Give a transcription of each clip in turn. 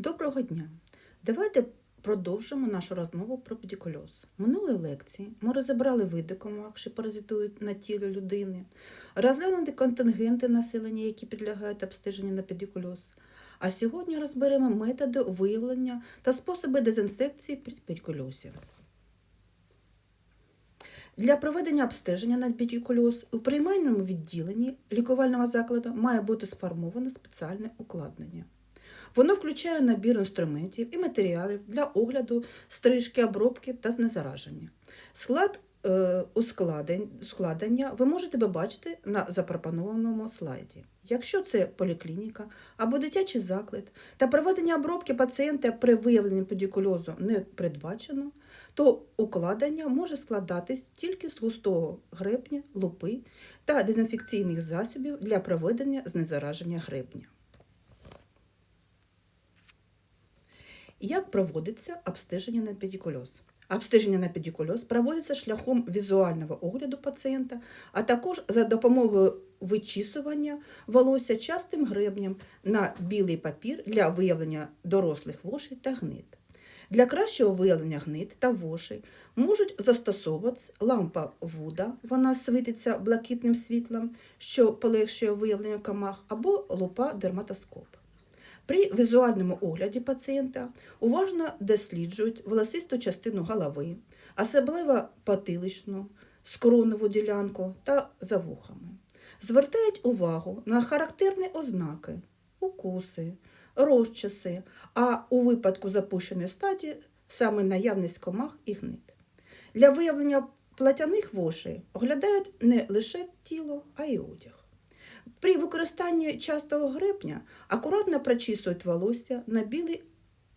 Доброго дня! Давайте продовжимо нашу розмову про педикульоз. В минулій лекції ми розібрали види комах, що паразитують на тілі людини, розглянули контингенти населення, які підлягають обстеженню на педикульоз. А сьогодні розберемо методи виявлення та способи дезінсекції педикульозів. Для проведення обстеження на педикульоз у приймальному відділенні лікувального закладу має бути сформоване спеціальне укладнення. Воно включає набір інструментів і матеріалів для огляду, стрижки, обробки та знезараження. Склад е, ускладень- складення ви можете побачити на запропонованому слайді. Якщо це поліклініка або дитячий заклад та проведення обробки пацієнта при виявленні педикульозу не передбачено, то укладення може складатись тільки з густого гребня, лупи та дезінфекційних засобів для проведення знезараження гребня. Як проводиться обстеження на педикульоз? Обстеження на педикульоз проводиться шляхом візуального огляду пацієнта, а також за допомогою вичісування волосся частим гребнем на білий папір для виявлення дорослих вошей та гнид. Для кращого виявлення гнид та вошей можуть застосовуватися лампа Вуда, вона світиться блакитним світлом, що полегшує виявлення комах, або лупа дерматоскоп. При візуальному огляді пацієнта уважно досліджують волосисту частину голови, особливо потиличну, скроневу ділянку та за вухами. Звертають увагу на характерні ознаки, укуси, розчаси, а у випадку запущеної стадії саме наявність комах і гнид. Для виявлення платяних вошей оглядають не лише тіло, а й одяг. При використанні частого гребня акуратно прочісують волосся на білий,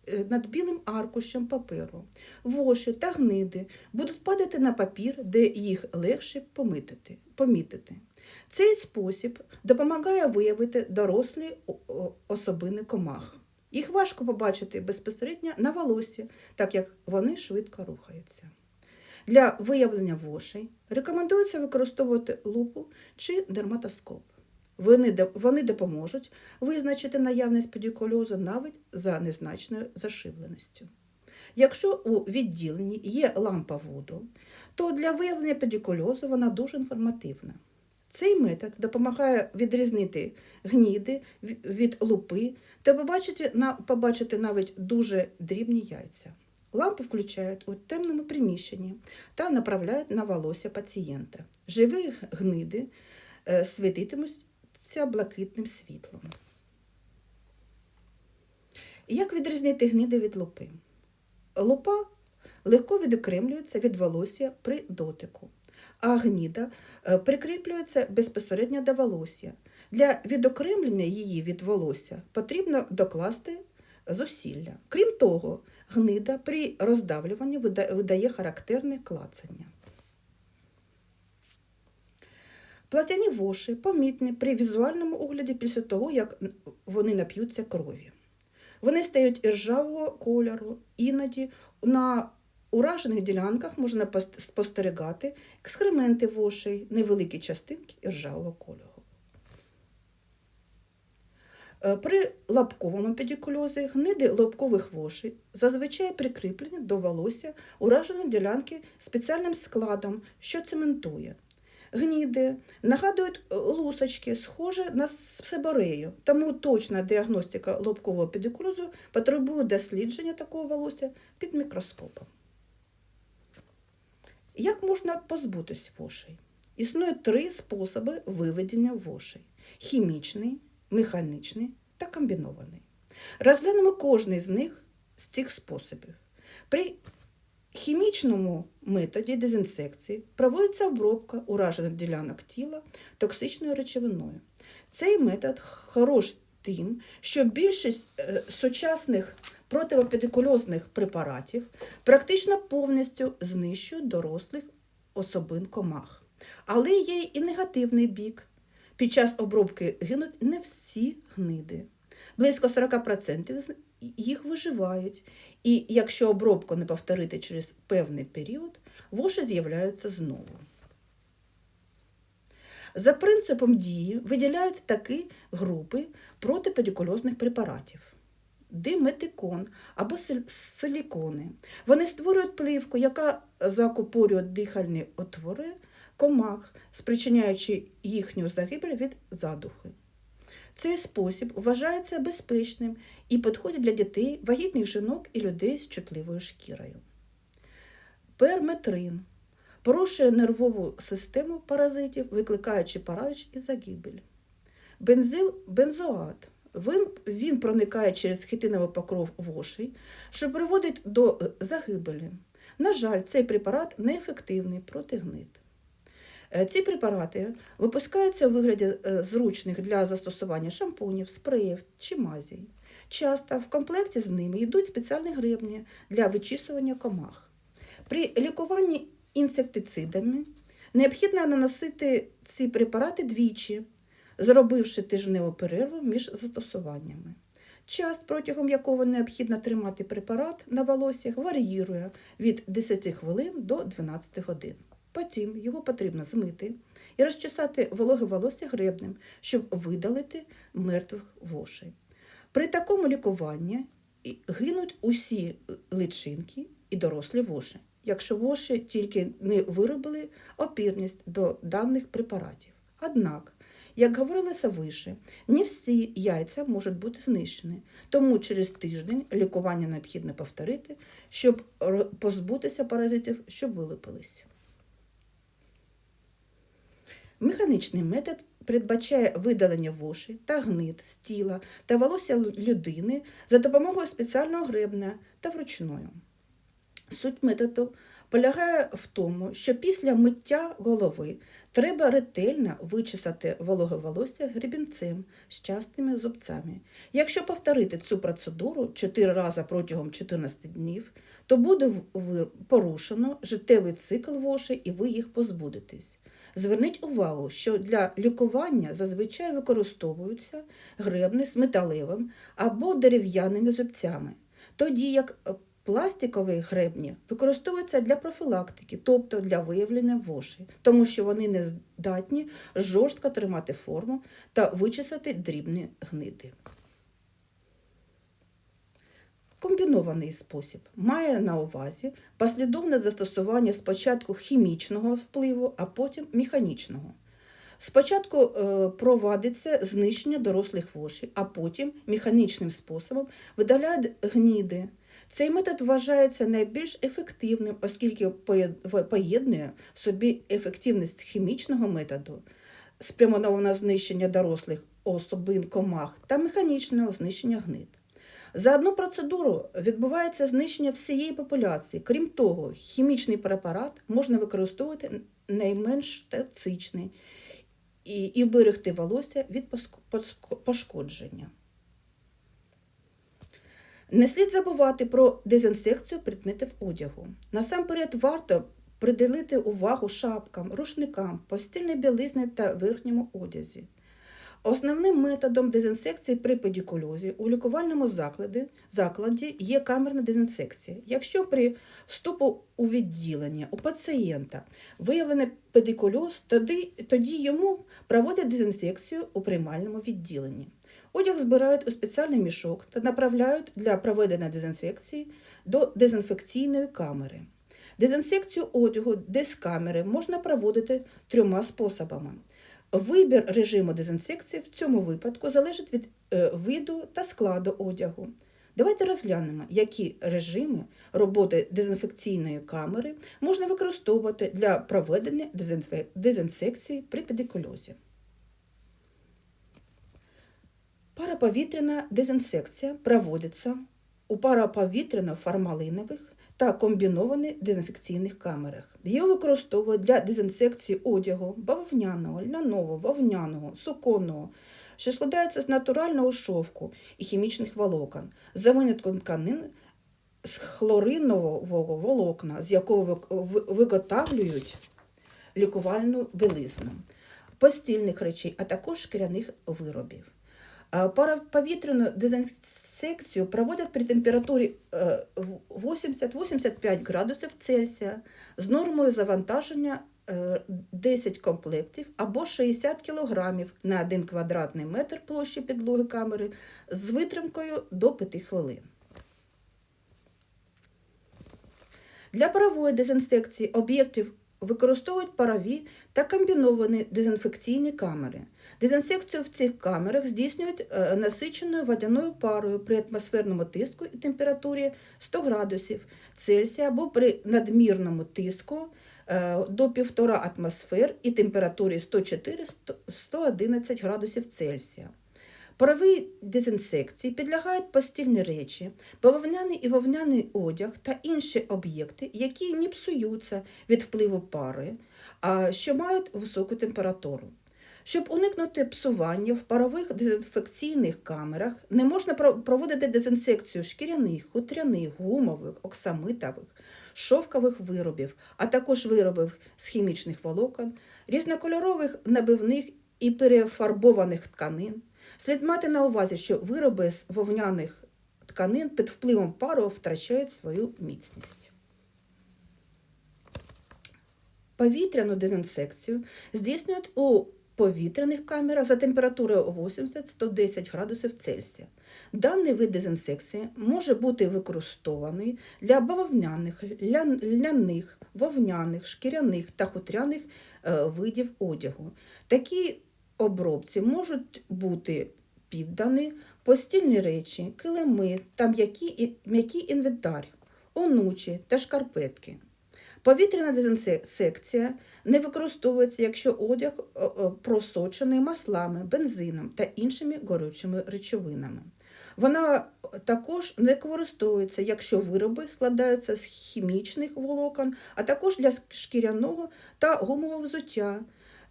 е, над білим аркушем паперу. Воші та гниди будуть падати на папір, де їх легше помітити. помітити. Цей спосіб допомагає виявити дорослі особини комах. Їх важко побачити безпосередньо на волосі, так як вони швидко рухаються. Для виявлення вошей рекомендується використовувати лупу чи дерматоскоп. Вони, допоможуть визначити наявність педикульозу навіть за незначною зашивленістю. Якщо у відділенні є лампа воду, то для виявлення педикульозу вона дуже інформативна. Цей метод допомагає відрізнити гніди від лупи та побачити, побачити навіть дуже дрібні яйця. Лампу включають у темному приміщенні та направляють на волосся пацієнта. Живі гниди е, світитимуться блакитним світлом. Як відрізнити гниди від лупи? Лупа легко відокремлюється від волосся при дотику, а гніда е, прикріплюється безпосередньо до волосся. Для відокремлення її від волосся потрібно докласти зусилля. Крім того, гнида при роздавлюванні видає характерне клацання. Платяні воші помітні при візуальному огляді після того, як вони нап'ються крові. Вони стають іржавого кольору, іноді на уражених ділянках можна спостерігати екскременти вошей, невеликі частинки іржавого кольору. Е, При лапковому педикульозі гниди лобкових вошей зазвичай прикріплені до волосся ураженої ділянки спеціальним складом, що цементує. Гніди нагадують е, лусочки, схожі на сиборею, тому точна діагностика лобкового педикульозу потребує дослідження такого волосся під мікроскопом. Як можна позбутись вошей? Існує три способи виведення вошей: хімічний, механічний та комбінований. Розглянемо кожний з них з цих способів. При хімічному методі дезінсекції проводиться обробка уражених ділянок тіла токсичною речовиною. Цей метод хорош тим, що більшість е, сучасних противопедикульозних препаратів практично повністю знищують дорослих особин комах. Але є і негативний бік. Під час обробки гинуть не всі гниди. Близько 40% з їх виживають, і якщо обробку не повторити через певний період, воші з'являються знову. За принципом дії виділяють такі групи протипедикульозних препаратів. диметикон або силікони. Вони створюють плівку, яка закупорює дихальні отвори комах, спричиняючи їхню загибель від задухи. Цей спосіб вважається безпечним і підходить для дітей, вагітних жінок і людей з чутливою шкірою. Перметрин порушує нервову систему паразитів, викликаючи параліч і загибель. Бензил бензоат. Він, він проникає через хітиновий покров вошей, що приводить до е, загибелі. На жаль, цей препарат неефективний проти гнид. Е, Ці препарати випускаються у вигляді е, зручних для застосування шампунів, спреїв чи мазій. Часто в комплекті з ними йдуть спеціальні гребні для вичісування комах. При лікуванні інсектицидами необхідно наносити ці препарати двічі, зробивши тижневу перерву між застосуваннями. Час, протягом якого необхідно тримати препарат на волоссях, варіює від 10 хвилин до 12 годин. Потім його потрібно змити і розчесати вологе волосся гребнем, щоб видалити мертвих вошей. При такому лікуванні гинуть усі личинки і дорослі воші, якщо воші тільки не виробили опірність до даних препаратів. Однак, як говорилося вище, не всі яйця можуть бути знищені, тому через тиждень лікування необхідно повторити, щоб позбутися паразитів, що вилупились. Механічний метод передбачає видалення вошей та гнид з тіла та волосся людини за допомогою спеціального гребня та вручною. Суть методу полягає в тому, що після миття голови треба ретельно вичесати вологе волосся гребінцем з частими зубцями. Якщо повторити цю процедуру 4 рази протягом 14 днів, то буде порушено життєвий цикл вошей і ви їх позбудетесь. Зверніть увагу, що для лікування зазвичай використовуються гребни з металевим або дерев'яними зубцями, тоді як е, пластикові гребні використовуються для профілактики, тобто для виявлення вошей, тому що вони не здатні жорстко тримати форму та вичесати дрібні гниди. Комбінований спосіб має на увазі послідовне застосування спочатку хімічного впливу, а потім механічного. Спочатку е, проводиться знищення дорослих вошей, а потім механічним способом видаляють гніди. Цей метод вважається найбільш ефективним, оскільки поєднує в собі ефективність хімічного методу, спрямованого на знищення дорослих особин комах та механічного знищення гнид. За одну процедуру відбувається знищення всієї популяції. Крім того, хімічний препарат можна використовувати найменш токсичний і, і вберегти волосся від пошкодження. Не слід забувати про дезінсекцію предметів одягу. Насамперед варто приділити увагу шапкам, рушникам, постільній білизні та верхньому одязі. Основним методом дезінсекції при педикульозі у лікувальному закладі, закладі є камерна дезінсекція. Якщо при вступу у відділення у пацієнта виявлений педикульоз, тоді, тоді йому проводять дезінфекцію у приймальному відділенні. Одяг збирають у спеціальний мішок та направляють для проведення дезінфекції до дезінфекційної камери. Дезінсекцію одягу десь камери можна проводити трьома способами. Вибір режиму дезінсекції в цьому випадку залежить від е, виду та складу одягу. Давайте розглянемо, які режими роботи дезінфекційної камери можна використовувати для проведення дезінсекції при педикульозі. Параповітряна дезінсекція проводиться у параповітряно-формалинових та комбінованих дезінфекційних камерах. Її використовують для дезінсекції одягу бавовняного, ляного, вовняного, суконного, що складається з натурального шовку і хімічних волокон, за винятком тканин з хлоринового волокна, з якого виготовлюють лікувальну білизну, постільних речей, а також шкіряних виробів. А Параповітряну дезінсекцію проводять при температурі е, 80-85 градусів Цельсія з нормою завантаження е, 10 комплектів або 60 кг на 1 квадратний метр площі підлоги камери з витримкою до 5 хвилин. Для парової дезінсекції об'єктів використовують парові та комбіновані дезінфекційні камери. Дезінсекцію в цих камерах здійснюють е, насиченою водяною парою при атмосферному тиску і температурі 100 градусів Цельсія або при надмірному тиску е, до 1,5 атмосфер і температурі 104-111 градусів Цельсія. Паровій дезінсекції підлягають постільні речі, бавовняний і вовняний одяг та інші об'єкти, які не псуються від впливу пари, а що мають високу температуру. Щоб уникнути псування в парових дезінфекційних камерах, не можна проводити дезінсекцію шкіряних, хутряних, гумових, оксамитових, шовкових виробів, а також виробів з хімічних волокон, різнокольорових набивних і перефарбованих тканин. Слід мати на увазі, що вироби з вовняних тканин під впливом пару втрачають свою міцність. Повітряну дезінсекцію здійснюють у повітряних камерах за температурою 80-110 градусів Цельсія. Даний вид дезінсекції може бути використований для бавовняних, ляних, вовняних, шкіряних та хутряних е, видів одягу. Такі обробці можуть бути піддані постільні речі, килими та м'який інвентар, онучі та шкарпетки. Повітряна дезінсекція не використовується, якщо одяг просочений маслами, бензином та іншими горючими речовинами. Вона також не використовується, якщо вироби складаються з хімічних волокон, а також для шкіряного та гумового взуття,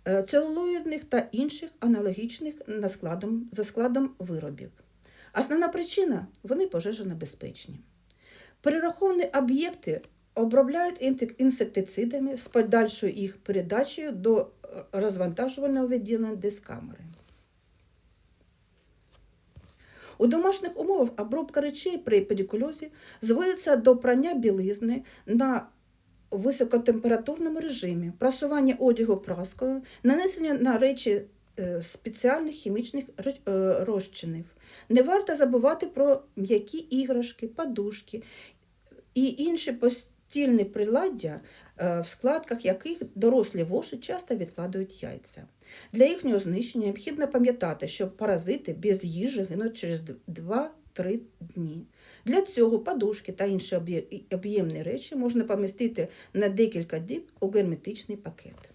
целулоїдних та інших аналогічних на складом, за складом виробів. Основна причина вони пожежонебезпечні. Перераховані об'єкти обробляють інсектицидами з подальшою їх передачею до е, розвантажувального відділення дискамери. У домашніх умовах обробка речей при педикульозі зводиться до прання білизни на високотемпературному режимі, прасування одягу праскою, нанесення на речі е, спеціальних хімічних е, розчинів. Не варто забувати про м'які іграшки, подушки і інші постільні приладдя, е, в складках яких дорослі воші часто відкладають яйця. Для їхнього знищення необхідно пам'ятати, що паразити без їжі гинуть через 2-3 дні. Для цього подушки та інші об'ємні речі можна помістити на декілька діб у герметичний пакет.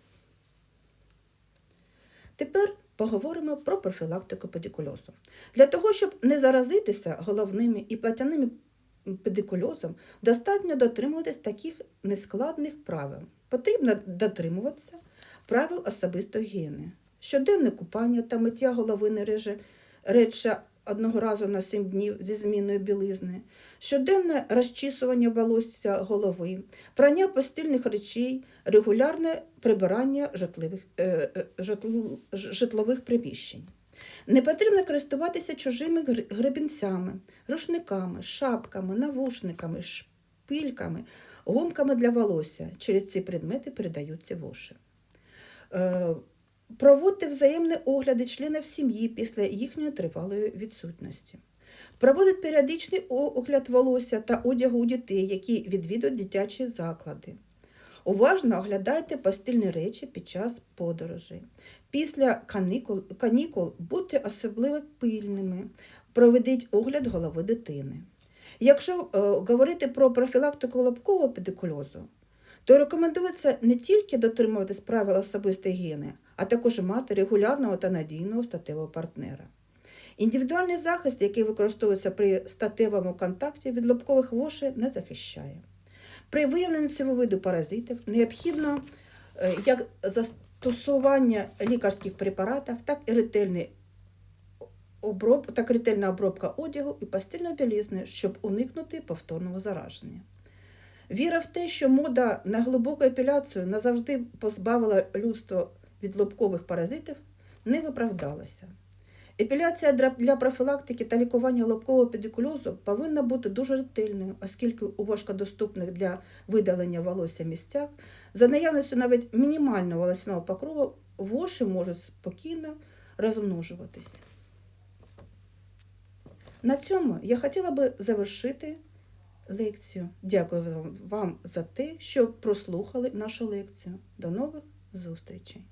Тепер поговоримо про профілактику педикульозу. Для того, щоб не заразитися головними і платяними педикульозом, достатньо дотримуватись таких нескладних правил. Потрібно дотримуватися правил особистої гігієни. Щоденне купання та миття голови не реже, рідше одного разу на 7 днів зі зміною білизни, щоденне розчісування волосся голови, прання постільних речей, регулярне прибирання житлових, е, е, житл- житлових приміщень. Не потрібно користуватися чужими гр- гребінцями, рушниками, шапками, навушниками, шпильками, гумками для волосся. Через ці предмети передаються воші. Проводьте взаємні огляди членів сім'ї після їхньої тривалої відсутності. Проводить періодичний огляд волосся та одягу у дітей, які відвідують дитячі заклади. Уважно оглядайте постільні речі під час подорожей. Після канікул, канікул будьте особливо пильними. Проведіть огляд голови дитини. Якщо е, говорити про профілактику лобкового педикульозу, то рекомендується не тільки дотримуватись правил особистої гігієни, а також мати регулярного та надійного статевого партнера. Індивідуальний захист, який використовується при статевому контакті від лобкових вошей, не захищає. При виявленні цього виду паразитів необхідно е, як застосування лікарських препаратів, так і ретельний оброб, так ретельна обробка одягу і постільної білизни, щоб уникнути повторного зараження. Віра в те, що мода на глибоку епіляцію назавжди позбавила людство від лобкових паразитів, не виправдалася. Епіляція для профілактики та лікування лобкового педикульозу повинна бути дуже ретельною, оскільки у важкодоступних для видалення волосся місцях за наявністю навіть мінімального волосяного покрову воші можуть спокійно розмножуватись. На цьому я хотіла би завершити лекцію. Дякую вам- за те, що прослухали нашу лекцію. До нових зустрічей!